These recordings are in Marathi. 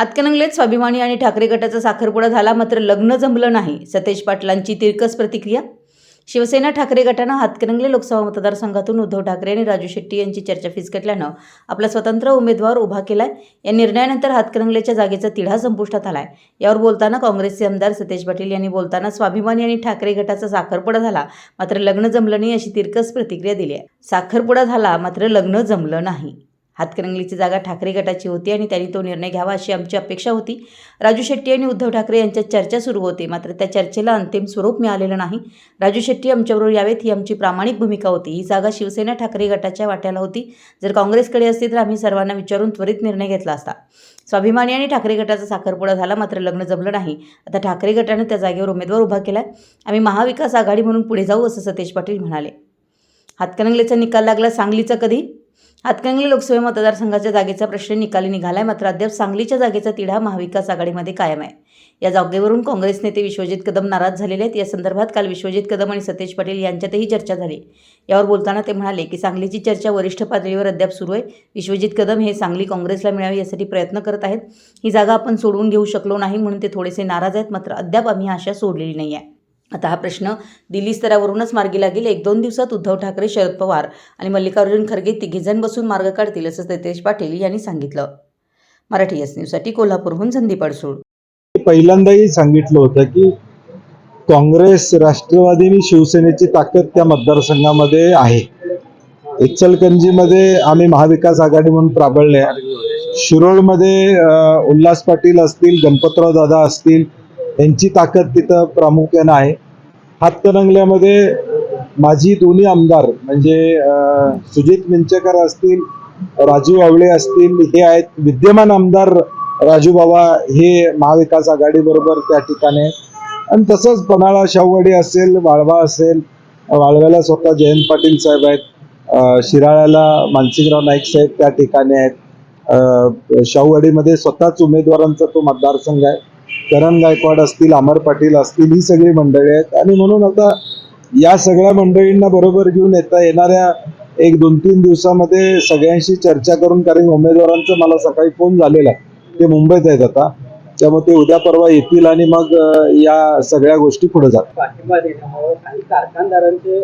हातकणंगलेत स्वाभिमानी आणि ठाकरे गटाचा साखरपुडा झाला मात्र लग्न जमलं नाही. सतेज पाटलांची तिरकस प्रतिक्रिया? शिवसेना ठाकरे गटानं हातकणंगले लोकसभा मतदारसंघातून उद्धव ठाकरे आणि राजू शेट्टी यांची चर्चा फिसकटल्यानं आपला स्वतंत्र उमेदवार उभा केलाय. या निर्णयानंतर हातकणंगलेच्या जागेचा तिढा संपुष्टात आलाय. यावर बोलताना काँग्रेसचे आमदार सतेज पाटील यांनी बोलताना स्वाभिमानी आणि ठाकरे गटाचा साखरपुडा झाला मात्र लग्न जमलं नाही अशी तिरकस प्रतिक्रिया दिली आहे. साखरपुडा झाला मात्र लग्न जमलं नाही. हातकणंगलीची जागा ठाकरे गटाची होती आणि त्यांनी तो निर्णय घ्यावा अशी आमची अपेक्षा होती. राजू शेट्टी आणि उद्धव ठाकरे यांच्यात चर्चा सुरू होती. मात्र त्या चर्चेला अंतिम स्वरूप मिळालेलं नाही. राजू शेट्टी आमच्याबरोबर यावेत ही आमची प्रामाणिक भूमिका होती. ही जागा शिवसेना ठाकरे गटाच्या वाट्याला होती. जर काँग्रेसकडे असती तर आम्ही सर्वांना विचारून त्वरित निर्णय घेतला असता. स्वाभिमानी आणि ठाकरे गटाचा साखरपुडा झाला मात्र लग्न जमलं नाही. आता ठाकरे गटानं त्या जागेवर उमेदवार उभा केला आम्ही महाविकास आघाडी म्हणून पुढे जाऊ असं सतेज पाटील म्हणाले. हातकणंगलेचा निकाल लागला सांगलीचा कधी? हातकंगली लोकसभा मतदारसंघाच्या जागेचा प्रश्न निकाली निघालाय. मात्र अद्याप सांगलीच्या जागेचा तिढा महाविकास आघाडीमध्ये कायम आहे. या जागेवरून काँग्रेस नेते विश्वजित कदम नाराज झालेले आहेत. या संदर्भात काल विश्वजित कदम आणि सतेज पाटील यांच्यातही चर्चा झाली. यावर बोलताना ते म्हणाले की सांगलीची चर्चा वरिष्ठ पातळीवर अद्याप सुरू आहे. विश्वजित कदम हे सांगली काँग्रेसला मिळावी यासाठी प्रयत्न करत आहेत. ही जागा आपण सोडवून घेऊ शकलो नाही म्हणून ते थोडेसे नाराज आहेत. मात्र अद्याप आम्ही आशा सोडलेली नाही आहे. आता हा प्रश्न दिल्ली स्तरावरूनच मार्गी लागेल. एक दोन दिवसात उद्धव ठाकरे शरद पवार आणि मल्लिकार्जुन खरगे तिघेजण बसून मार्ग काढतील असं सतेज पाटील यांनी सांगितलं. मराठी एस न्यूजसाठी कोल्हापूरहून संदीप अडसूळ. पहिल्यांदाही सांगितलं होतं की काँग्रेस राष्ट्रवादी आणि शिवसेनेची ताकद त्या मतदारसंघामध्ये आहे. इचलकंजीमध्ये आम्ही महाविकास आघाडी म्हणून प्राबल्य शिरोळमध्ये उल्हास पाटील असतील गणपतराव दादा असतील यांची ताकद तिथं प्रामुख्यानं आहे. हातकणंगल्यामध्ये माझी दोन्ही आमदार म्हणजे सुजित मिंचेकर असतील राजू आवळे असतील हे आहेत विद्यमान आमदार राजू बाबा हे महाविकास आघाडी बरोबर त्या ठिकाणी. आहेत. आणि तसंच पन्हाळा शाहूवाडी असेल वाळवा असेल वाळव्याला स्वतः जयंत पाटील साहेब आहेत शिराळ्याला मानसिंगराव नाईक साहेब त्या ठिकाणी आहेत. शाहूवाडीमध्ये स्वतःच उमेदवारांचा तो मतदारसंघ आहे. करण गायकवाड असतील अमर पाटील असतील ही सगळी मंडळी आहेत. आणि म्हणून आता या सगळ्या मंडळींना बरोबर घेऊन येता येणाऱ्या एक दोन तीन दिवसामध्ये सगळ्यांशी चर्चा करून कारण उमेदवारांचा मला सकाळी फोन झालेला आहे. ते मुंबईत आहेत आता. त्यामुळे ते उद्या परवा येतील आणि मग या सगळ्या गोष्टी पुढे जातात पाठिंबा देण्यामुळं काही कारखानदारांचे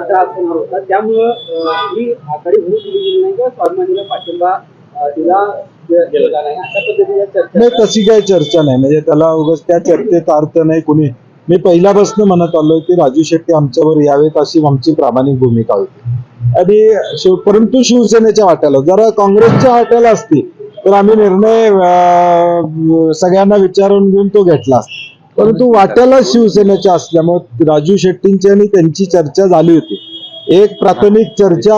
त्रास होणार होता त्यामुळं ही आघाडी होऊ दिली गेली नाही किंवा स्वाभिमानीला पाठिंबा दिला नाही अशा पद्धतीने चर्चा नाही तशी काही चर्चा नाही. म्हणजे त्याला उगाच त्या चर्चेत अर्थ नाही कोणी. मी पहिल्यापासून म्हणत आलो की राजू शेट्टी आमच्यावर यावेत अशी आमची प्रामाणिक भूमिका होती. आणि परंतु शिवसेनेच्या वाट्याला जरा काँग्रेसच्या वाट्याला असती तर आम्ही निर्णय सगळ्यांना विचारून घेऊन तो घेतला असता. परंतु वाट्याला शिवसेनेच्या असल्यामुळे राजू शेट्टींची आणि त्यांची चर्चा झाली होती. एक प्राथमिक चर्चा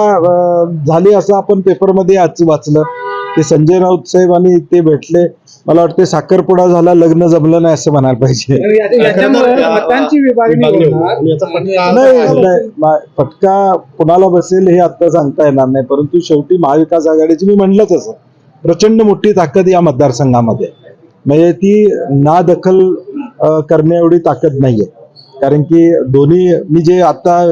झाली असं आपण पेपरमध्ये आज वाचलं. की संजय राऊत साहेब आणि ते भेटले. मला वाटते साखरपुडा झाला लग्न जमलं नाही असं म्हणायला पाहिजे. नाही फटका कुणाला बसेल हे आता सांगता येणार नाही. परंतु शेवटी महाविकास आघाडीची मी म्हणलंच असं प्रचंड मोठी ताकद या मतदारसंघामध्ये. म्हणजे ती ना दखल करण्या एवढी ताकद नाहीये. कारण की दोन्ही मी जे आता